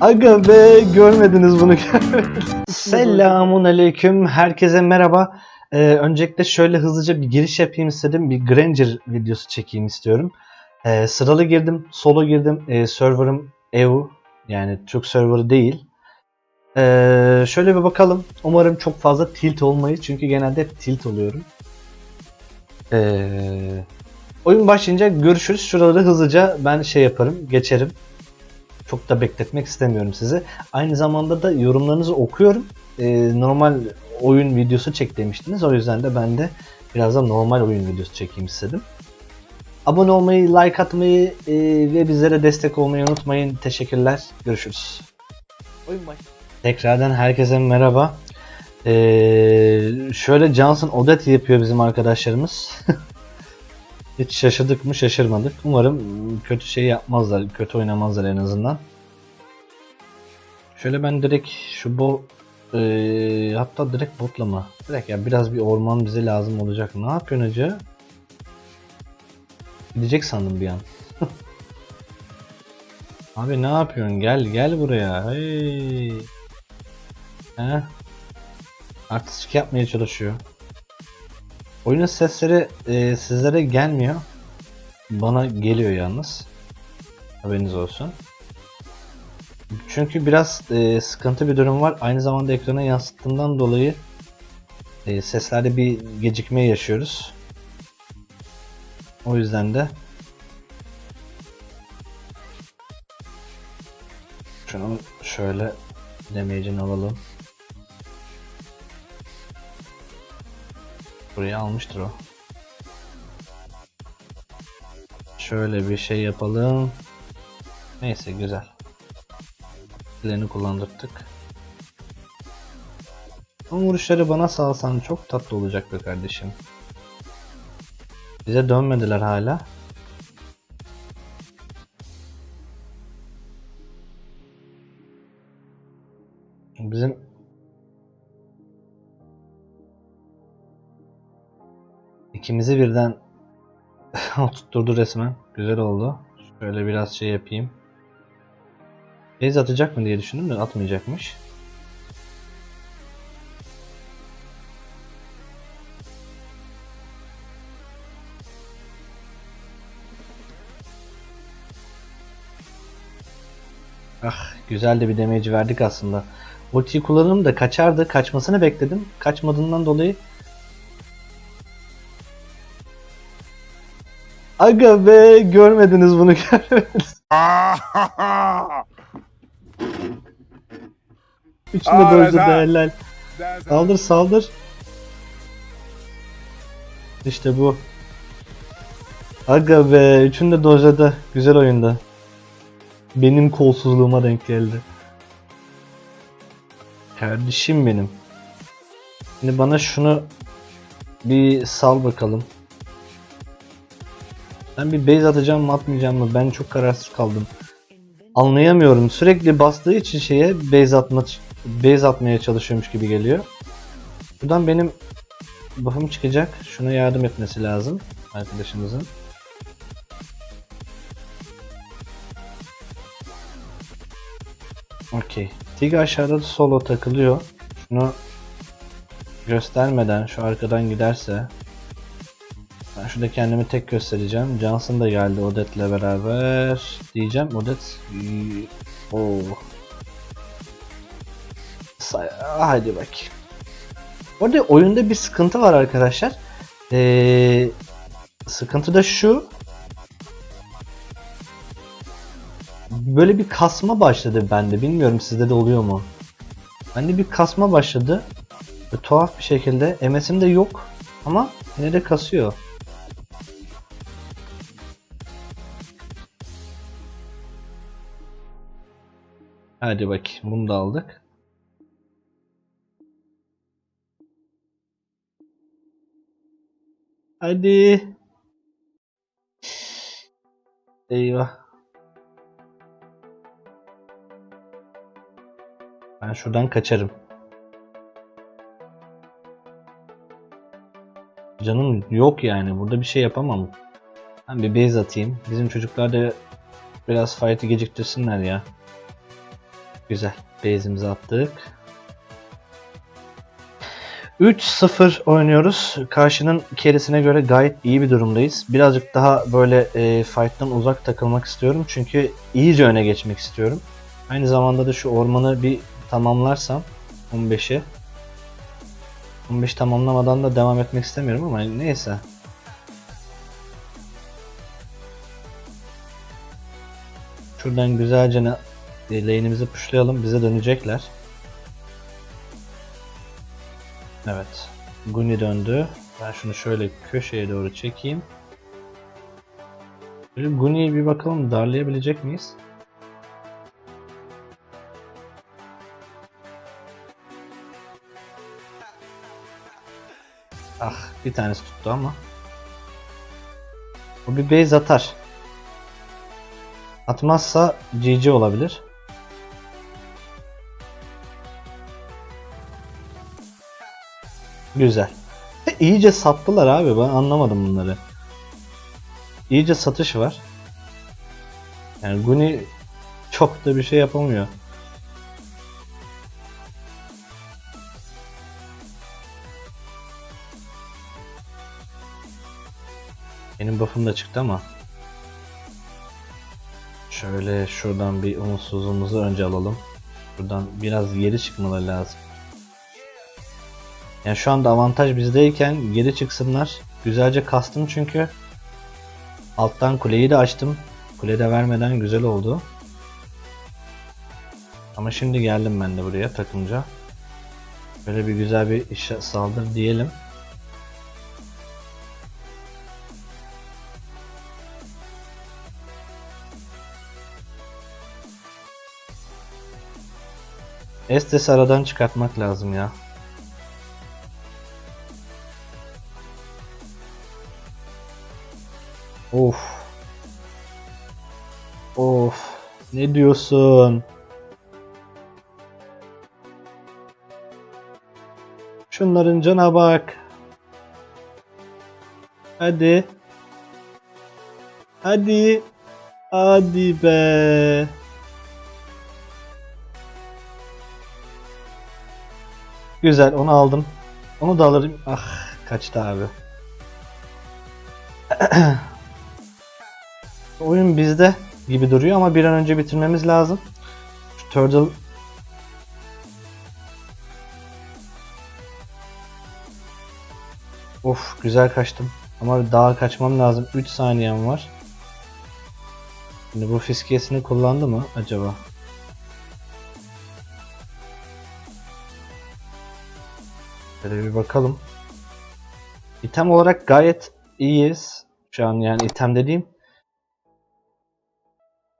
Aga be görmediniz bunu. Selamun aleyküm. Herkese merhaba. Ee, öncelikle şöyle hızlıca bir giriş yapayım istedim. Bir Granger videosu çekeyim istiyorum. Ee, sıralı girdim. Solo girdim. Ee, server'ım EU. Yani Türk serverı değil. Ee, şöyle bir bakalım. Umarım çok fazla tilt olmayız. Çünkü genelde hep tilt oluyorum. Ee, oyun başlayınca görüşürüz. Şuraları hızlıca ben şey yaparım. Geçerim. Çok da bekletmek istemiyorum sizi. Aynı zamanda da yorumlarınızı okuyorum. Ee, normal oyun videosu çek demiştiniz. O yüzden de ben de biraz da normal oyun videosu çekeyim istedim. Abone olmayı, like atmayı e, ve bizlere destek olmayı unutmayın. Teşekkürler. Görüşürüz. Oyun baş. Tekrardan herkese merhaba. Ee, şöyle Johnson Odette yapıyor bizim arkadaşlarımız. Hiç şaşırdık mı şaşırmadık. Umarım kötü şey yapmazlar, kötü oynamazlar en azından. Şöyle ben direkt şu bu ee, hatta direkt botlama. Direkt ya biraz bir orman bize lazım olacak. Ne yapıyorsun hacı? Gidecek sandım bir an. Abi ne yapıyorsun? Gel gel buraya. Hey. He? Artistik yapmaya çalışıyor. Oyunun sesleri e, sizlere gelmiyor. Bana geliyor yalnız. Haberiniz olsun. Çünkü biraz e, sıkıntı bir durum var. Aynı zamanda ekrana yansıttığından dolayı e, seslerde bir gecikme yaşıyoruz. O yüzden de şunu şöyle damage'ini alalım. Buraya almıştır o. Şöyle bir şey yapalım. Neyse güzel. Dilerini kullandırdık. Ama vuruşları bana salsan çok tatlı olacak be kardeşim. Bize dönmediler hala. Bizim ikimizi birden tutturdu resmen. Güzel oldu. Şöyle biraz şey yapayım. Base atacak mı diye düşündüm de atmayacakmış. Ah güzel de bir damage verdik aslında. Ultiyi kullanırım da kaçardı. Kaçmasını bekledim. Kaçmadığından dolayı Aga be görmediniz bunu görmediniz. Dojda evet, ha. helal. Saldır saldır. İşte bu. Aga be üçünde dojda güzel oyunda. Benim kolsuzluğuma denk geldi. Kardeşim benim. Şimdi bana şunu bir sal bakalım. Ben bir base atacağım mı atmayacağım mı? Ben çok kararsız kaldım. Anlayamıyorum. Sürekli bastığı için şeye base atma base atmaya çalışıyormuş gibi geliyor. Buradan benim buff'um çıkacak. Şuna yardım etmesi lazım arkadaşımızın. Okey. Tig aşağıda da solo takılıyor. Şunu göstermeden şu arkadan giderse ben şurada kendimi tek göstereceğim. Johnson da geldi Odette'le beraber. Diyeceğim Odette. Oo. Say hadi bak. Orada oyunda bir sıkıntı var arkadaşlar. Ee, sıkıntı da şu. Böyle bir kasma başladı bende. Bilmiyorum sizde de oluyor mu? Bende bir kasma başladı. Böyle tuhaf bir şekilde. MS'im de yok. Ama yine de kasıyor. Hadi bakayım bunu da aldık. Hadi. Eyvah. Ben şuradan kaçarım. Canım yok yani. Burada bir şey yapamam. Ben bir base atayım. Bizim çocuklar da biraz fight'ı geciktirsinler ya. Güzel. Base'imizi attık. 3-0 oynuyoruz. Karşının kerisine göre gayet iyi bir durumdayız. Birazcık daha böyle e, fight'tan uzak takılmak istiyorum. Çünkü iyice öne geçmek istiyorum. Aynı zamanda da şu ormanı bir tamamlarsam 15'e 15 tamamlamadan da devam etmek istemiyorum ama neyse. Şuradan güzelce lane'imizi pushlayalım. Bize dönecekler. Evet. Guni döndü. Ben şunu şöyle köşeye doğru çekeyim. Böyle Guni'ye bir bakalım darlayabilecek miyiz? Ah bir tanesi tuttu ama. O bir base atar. Atmazsa GG olabilir. Güzel. İyice sattılar abi ben anlamadım bunları. İyice satış var. Yani Guni çok da bir şey yapamıyor. Benim buff'um da çıktı ama. Şöyle şuradan bir umutsuzluğumuzu önce alalım. Buradan biraz geri çıkmaları lazım. Yani şu anda avantaj bizdeyken geri çıksınlar. Güzelce kastım çünkü. Alttan kuleyi de açtım. Kule de vermeden güzel oldu. Ama şimdi geldim ben de buraya takımca. Böyle bir güzel bir işe saldır diyelim. Estes aradan çıkartmak lazım ya. Of. Of. Ne diyorsun? Şunların cana bak. Hadi. Hadi. Hadi be. Güzel onu aldım. Onu da alırım. Ah kaçtı abi. Oyun bizde gibi duruyor ama bir an önce bitirmemiz lazım. Şu Turtle Of güzel kaçtım. Ama daha kaçmam lazım. 3 saniyem var. Şimdi bu fiskiyesini kullandı mı acaba? Şöyle bir bakalım. İtem olarak gayet iyiyiz. Şu an yani item dediğim.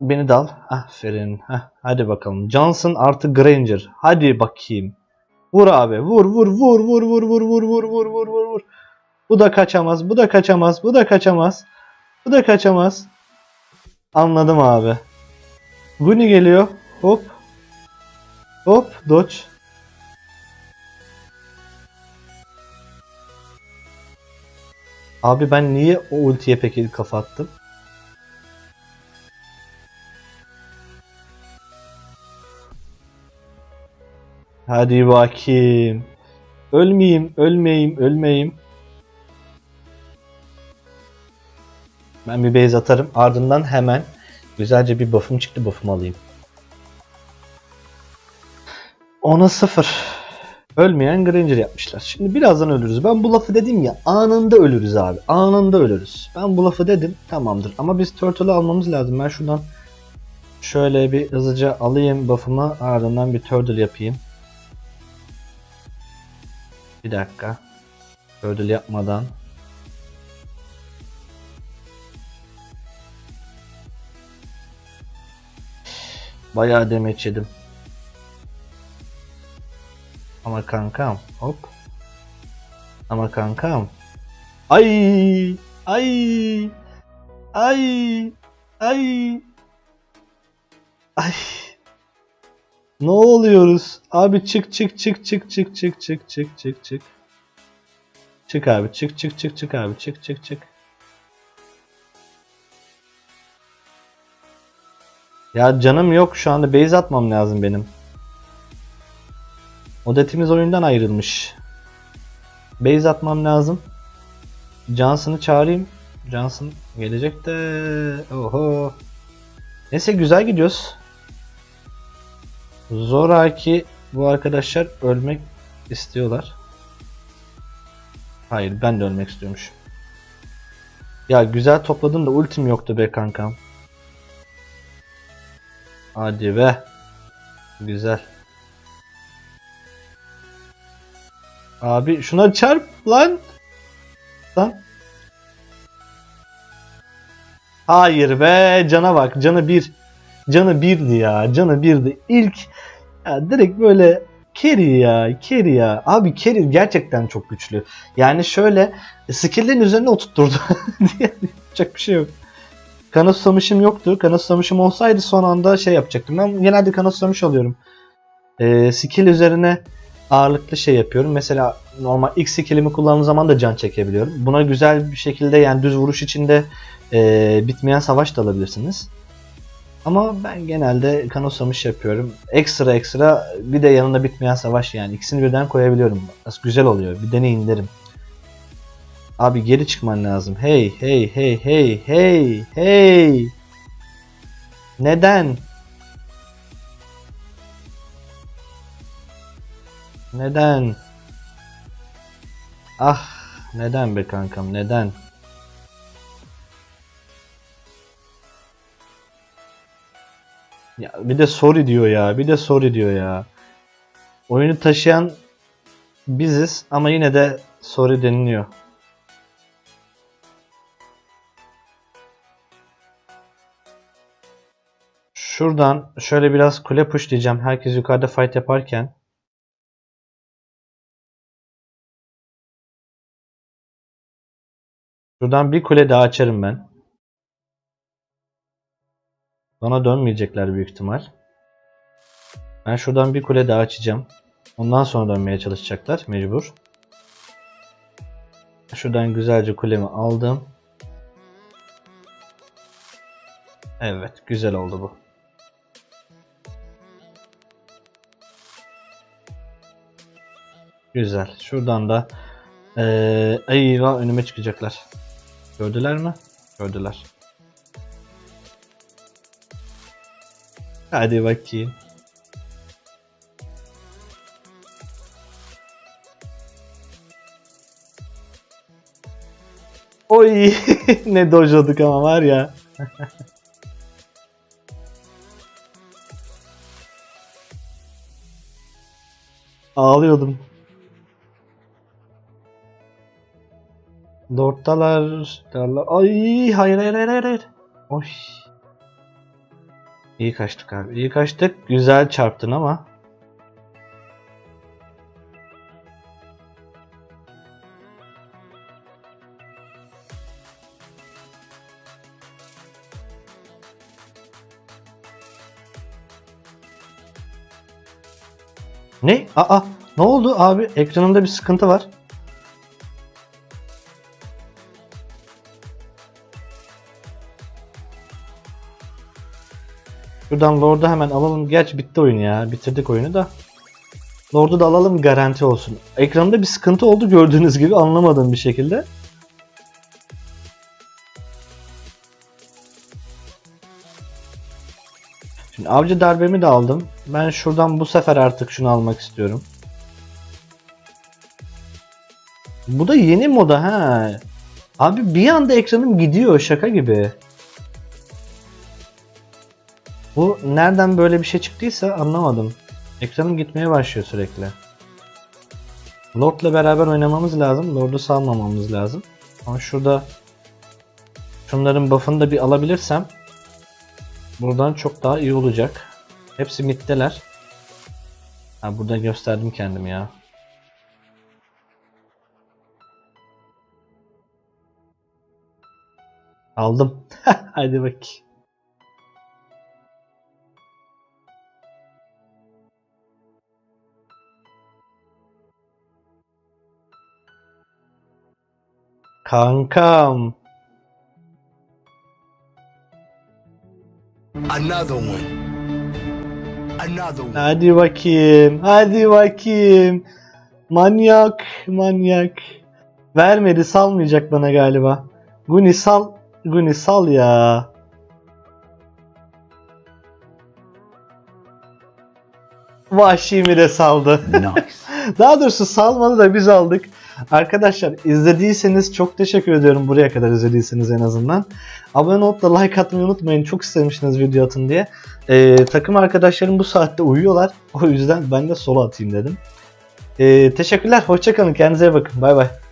Beni dal. Aferin. Heh, hadi bakalım. Johnson artı Granger. Hadi bakayım. Vur abi. Vur vur vur vur vur vur vur vur vur vur vur vur. Bu da kaçamaz. Bu da kaçamaz. Bu da kaçamaz. Bu da kaçamaz. Anladım abi. Guni geliyor. Hop. Hop. Dodge. Abi ben niye o ultiye peki kafa attım? Hadi bakayım. Ölmeyeyim, ölmeyeyim, ölmeyeyim. Ben bir base atarım. Ardından hemen güzelce bir buff'um çıktı. Buff'umu alayım. 10'a 0. Ölmeyen Granger yapmışlar. Şimdi birazdan ölürüz. Ben bu lafı dedim ya anında ölürüz abi. Anında ölürüz. Ben bu lafı dedim tamamdır. Ama biz Turtle'ı almamız lazım. Ben şuradan şöyle bir hızlıca alayım buff'ımı. Ardından bir Turtle yapayım. Bir dakika. Turtle yapmadan. Bayağı demeç yedim. Ama kankam hop. Ama kankam. Ay ay ay ay ay. Ne oluyoruz? Abi çık çık çık çık çık çık çık çık çık çık. Çık abi çık çık çık çık abi çık çık çık. Ya canım yok şu anda base atmam lazım benim. Odetimiz oyundan ayrılmış. Base atmam lazım. Johnson'ı çağırayım. Johnson gelecek de. Oho. Neyse güzel gidiyoruz. Zoraki bu arkadaşlar ölmek istiyorlar. Hayır ben de ölmek istiyormuş. Ya güzel topladım da ultim yoktu be kankam. Hadi be. Güzel. Abi şuna çarp lan. Lan. Hayır be cana bak canı bir. Canı birdi ya canı birdi. İlk ya direkt böyle carry ya carry ya. Abi carry gerçekten çok güçlü. Yani şöyle skill'lerin üzerine oturtturdu. Yapacak bir şey yok. Kanat susamışım yoktu. Kanat susamışım olsaydı son anda şey yapacaktım. Ben genelde kanat susamış alıyorum. Ee, skill üzerine ağırlıklı şey yapıyorum. Mesela normal X skillimi kullandığım zaman da can çekebiliyorum. Buna güzel bir şekilde yani düz vuruş içinde e, bitmeyen savaş da alabilirsiniz. Ama ben genelde kanosamış yapıyorum. Ekstra ekstra bir de yanında bitmeyen savaş yani. ikisini birden koyabiliyorum. Nasıl güzel oluyor. Bir deneyin derim. Abi geri çıkman lazım. Hey hey hey hey hey hey. Neden? Neden? Ah neden be kankam neden? Ya bir de sorry diyor ya. Bir de sorry diyor ya. Oyunu taşıyan biziz ama yine de sorry deniliyor. Şuradan şöyle biraz kule push diyeceğim. Herkes yukarıda fight yaparken. Şuradan bir kule daha açarım ben. Bana dönmeyecekler büyük ihtimal. Ben şuradan bir kule daha açacağım. Ondan sonra dönmeye çalışacaklar mecbur. Şuradan güzelce kulemi aldım. Evet güzel oldu bu. Güzel. Şuradan da ee, eyvah önüme çıkacaklar. Gördüler mi? Gördüler. Hadi bakayım. Oy ne dojladık ama var ya. Ağlıyordum. Lord'dalar. Darlar. Ay hayır hayır hayır hayır. Oy. İyi kaçtık abi. İyi kaçtık. Güzel çarptın ama. Ne? Aa, ne oldu abi? Ekranımda bir sıkıntı var. Şuradan Lord'u hemen alalım. Gerçi bitti oyun ya. Bitirdik oyunu da. Lord'u da alalım garanti olsun. Ekranımda bir sıkıntı oldu gördüğünüz gibi anlamadığım bir şekilde. Şimdi avcı darbemi de aldım. Ben şuradan bu sefer artık şunu almak istiyorum. Bu da yeni moda ha. Abi bir anda ekranım gidiyor şaka gibi. Bu nereden böyle bir şey çıktıysa anlamadım. Ekranım gitmeye başlıyor sürekli. Lord'la beraber oynamamız lazım. Lord'u salmamamız lazım. Ama şurada şunların buff'ını da bir alabilirsem buradan çok daha iyi olacak. Hepsi middeler. Ha burada gösterdim kendimi ya. Aldım. Hadi bakayım. Kankam. Another one. Another one. Hadi bakayım. Hadi bakayım. Manyak. Manyak. Vermedi salmayacak bana galiba. Guni sal. Guni sal ya. Vahşimi de saldı. Nice. Daha doğrusu salmadı da biz aldık. Arkadaşlar izlediyseniz çok teşekkür ediyorum buraya kadar izlediyseniz en azından. Abone olup da like atmayı unutmayın. Çok istemiştiniz video atın diye. Ee, takım arkadaşlarım bu saatte uyuyorlar. O yüzden ben de solo atayım dedim. Ee, teşekkürler. Hoşçakalın. Kendinize bakın. Bay bay.